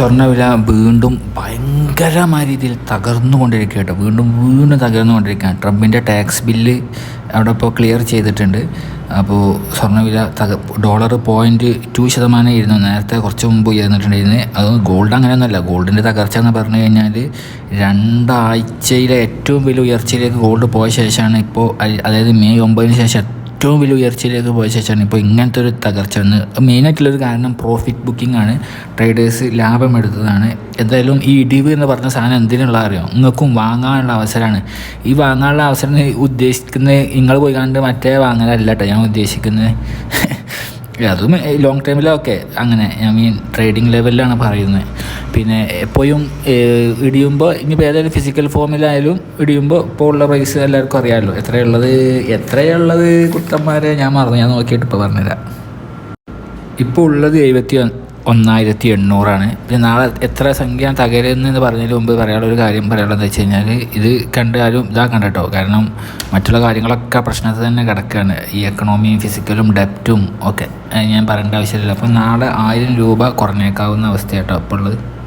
സ്വർണവില വീണ്ടും ഭയങ്കരമായ രീതിയിൽ തകർന്നുകൊണ്ടിരിക്കുക കേട്ടോ. വീണ്ടും വീണ്ടും തകർന്നുകൊണ്ടിരിക്കുകയാണ്. ട്രംപിന്റെ ടാക്സ് ബില്ല് അവിടെ ഇപ്പോൾ ക്ലിയർ ചെയ്തിട്ടുണ്ട്. അപ്പോൾ സ്വർണവില തക ഡോളർ പോയിന്റ് ടു ശതമാനം ഇരുന്നു നേരത്തെ കുറച്ച് മുമ്പ് ഉയർന്നിട്ടുണ്ടായിരുന്നു. അത് ഗോൾഡ് അങ്ങനെയൊന്നുമല്ല. ഗോൾഡിന്റെ തകർച്ച എന്ന് പറഞ്ഞു കഴിഞ്ഞാൽ രണ്ടാഴ്ചയിലെ ഏറ്റവും വലിയ ഉയർച്ചയിലേക്ക് ഗോൾഡ് പോയ ശേഷമാണ് ഇപ്പോൾ അതായത് മെയ് ഒമ്പതിന് ശേഷം ഏറ്റവും വലിയ ഉയർച്ചയിലേക്ക് പോയ ശേഷമാണ് ഇപ്പോൾ ഇങ്ങനത്തെ ഒരു തകർച്ച വന്ന് മെയിനായിട്ടുള്ളൊരു കാരണം പ്രോഫിറ്റ് ബുക്കിംഗ് ആണ്. ട്രേഡേഴ്സ് ലാഭം എടുത്തതാണ്. എന്തായാലും ഈ ഇടിവ് എന്ന് പറഞ്ഞ സാധനം എന്തിനുള്ള അറിയാം? നിങ്ങൾക്കും വാങ്ങാനുള്ള അവസരമാണ്. ഈ വാങ്ങാനുള്ള അവസരം ഉദ്ദേശിക്കുന്നത് നിങ്ങൾ പോയി കണ്ട് മറ്റേ വാങ്ങാനല്ല കേട്ടോ ഞാൻ ഉദ്ദേശിക്കുന്നത്. അതും ലോങ് ടൈമിലൊക്കെ അങ്ങനെ ഐ മീൻ ട്രേഡിംഗ് ലെവലിലാണ് പറയുന്നത്. പിന്നെ എപ്പോഴും ഇടിയുമ്പോൾ ഇനിയിപ്പോൾ ഏതായാലും ഫിസിക്കൽ ഫോമിലായാലും ഇടിയുമ്പോൾ ഇപ്പോൾ ഉള്ള പ്രൈസ് എല്ലാവർക്കും അറിയാമല്ലോ എത്രയുള്ളത് എത്രയുള്ളത് കുട്ടന്മാരെ ഞാൻ മറന്നു. ഞാൻ നോക്കിയിട്ട് ഇപ്പോൾ പറഞ്ഞുതരാം. ഇപ്പോൾ ഉള്ളത് എഴുപത്തി ഒന്നായിരത്തി എണ്ണൂറാണ് പിന്നെ നാളെ എത്ര സംഖ്യ തകരുന്നെന്ന് പറഞ്ഞതിന് മുമ്പ് പറയാനുള്ള ഒരു കാര്യം പറയാനുള്ളത് വെച്ച് കഴിഞ്ഞാൽ ഇത് കണ്ടാലും ഇതാ കണ്ടോ കാരണം മറ്റുള്ള കാര്യങ്ങളൊക്കെ പ്രശ്നത്തിൽ തന്നെ കിടക്കുകയാണ് ഈ എക്കണോമിയും ഫിസിക്കലും ഡെപ്റ്റും ഒക്കെ. ഞാൻ പറയേണ്ട ആവശ്യമില്ല അപ്പം നാളെ ആയിരം രൂപ കുറഞ്ഞേക്കാവുന്ന അവസ്ഥയാട്ടോ അപ്പോൾ ഉള്ളത്.